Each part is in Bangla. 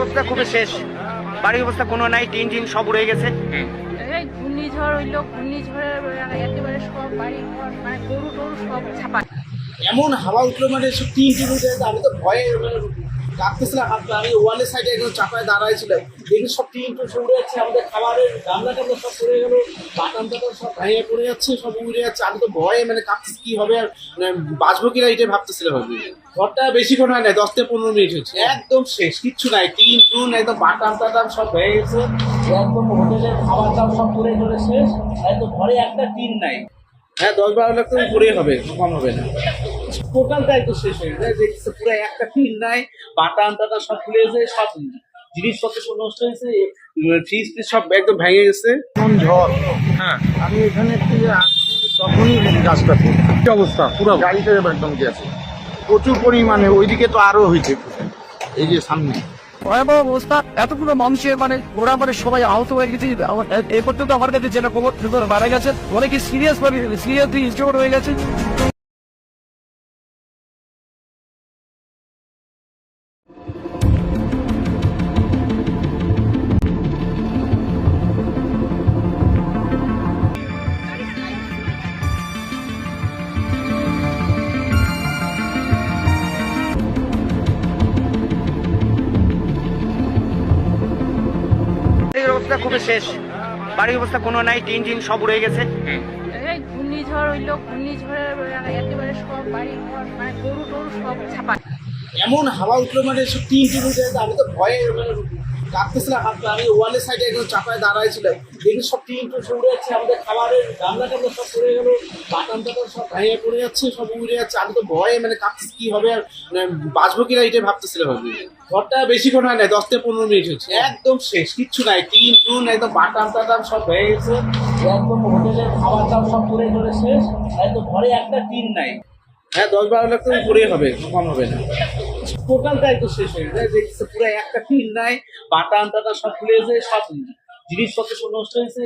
অবস্থা খুবই শেষ। বাড়ির অবস্থা কোনো নাই টিন টিন সব উড়ে গেছে। ঘূর্ণিঝড় হইল ঘূর্ণিঝড়ের একেবারে সব বাড়ি ঘর মানে গরু টরু সব ছাপা এমন হাওয়া উঠল মানে সব তিন টিন উঠে আমি তো ভয়ে মানে কাঁপতেছিলাম হাত আমি ওয়ালের সাইডে একদম চাপায় দাঁড়াইছিলাম দেখি সব টিন সব উড়ে যাচ্ছে, আমাদের খাবারের গামলা টামলা সব পড়ে গেল বাটাম টাটাম সব ভেঙে পড়ে যাচ্ছে, সব উড়ে যাচ্ছে। আমি তো ভয়ে মানে কাঁপতেছি, কি হবে আর মানে বাঁচবো কিনা এটাই ভাবতেছিলাম আমি। ঘরটা বেশিক্ষণ হয় না দশ থেকে পনেরো মিনিট হচ্ছে একদম শেষ, কিচ্ছু নাই টিন টুন একদম বাটাম টাটাম সব ভেঙে গেছে। একদম হোটেলের খাবার দাবার সব পড়ে চলে শেষ একদম ঘরে একটা টিন নাই। হ্যাঁ দশ বারো লাখ তো উপরেই হবে, কম হবে না। টোটালটা একটু শেষ হয়ে গেছে। দেখছে পুরো একটা ফিল নাই বাটান টাটা সব খুলে গেছে সব জিনিসপত্র সব নষ্ট হয়েছে ফ্রিজ ফ্রিজ সব একদম ভেঙে গেছে। এমন ঝড়। হ্যাঁ। আমি এখানে তখনই গাছটা কি অবস্থা? পুরো গাড়িটা একদম গেছে প্রচুর পরিমাণে ওইদিকে তো আরও হয়েছে এই যে সামনে। ভয়াবহ অবস্থা। এতগুলো মানুষের মানে ওরা মানে সবাই আহত হয়ে গেছে। এই পর্যন্ত আমার কাছে যেটা খবর মারা গেছে। অনেকে সিরিয়াস ভাবে সিরিয়াসলি ইনজিওর্ড হয়ে গেছে। অবস্থা খুবই শেষ। বাড়ির অবস্থা কোনো নাই টিন টিন সব উড়ে গেছে। এই ঘূর্ণিঝড় হইল ঘূর্ণিঝড়ের একেবারে সব বাড়ি ঘর মানে গরু টরু সব ছাপা এমন হাওয়া উঠল মানে সব তিন টিন উঠে আমি তো ভয়ে মানে কাঁপতেছিলাম হাত আমি ওয়ালের সাইডে একদম চাপায় দাঁড়াইছিলাম দেখি সব টিন সব উড়ে যাচ্ছে, আমাদের খাবারের গামলা টামলা সব পড়ে গেল বাটাম টাটাম সব ভেঙে পড়ে যাচ্ছে, সব উড়ে যাচ্ছে। আমি তো ভয়ে মানে কাঁপতেছি, কি হবে আর মানে বাঁচবো কিনা এটাই ভাবতেছিলাম আমি ঘরটা বেশিক্ষণ হয় না দশ থেকে পনেরো মিনিট হচ্ছে একদম শেষ, কিচ্ছু নাই, টিন টুন, একদম বাটাম টাটাম সব ভেঙে গেছে। একদম হোটেলের খাবার দাবার সব পড়ে চলে শেষ একদম ঘরে একটা টিন নাই। হ্যাঁ দশ বারো লাখ তো উপরেই হবে, কম হবে না। টোটালটা একটু শেষ হয়ে গেছে। দেখছে পুরো একটা টিন নাই বাটাম টাটা সব খুলে গেছে সব জিনিসপত্র সব নষ্ট হয়েছে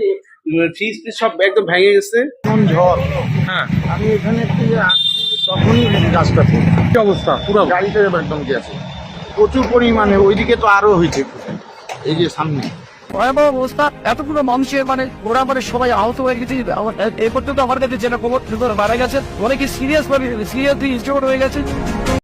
ফ্রিজ ফ্রিজ সব একদম ভেঙে গেছে। এমন ঝড়। হ্যাঁ। আমি এখানে আসছি তখনই গাছটা কি অবস্থা? পুরো গাড়িটা একদম গেছে প্রচুর পরিমাণে ওইদিকে তো আরও হয়েছে। এই যে সামনে। ভয়াবহ অবস্থা। এতগুলো মানুষের মানে ওরা মানে সবাই আহত হয়ে গেছে। এই পর্যন্ত আমার কাছে যেটা খবর মারা গেছে। অনেকে সিরিয়াস ভাবে সিরিয়াসলি ইনজিওর্ড হয়ে গেছে।